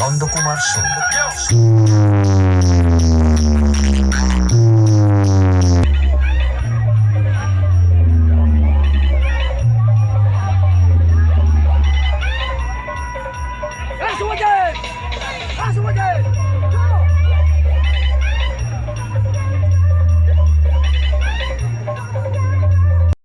Nandakumar Singh Let's do it! Let's do it!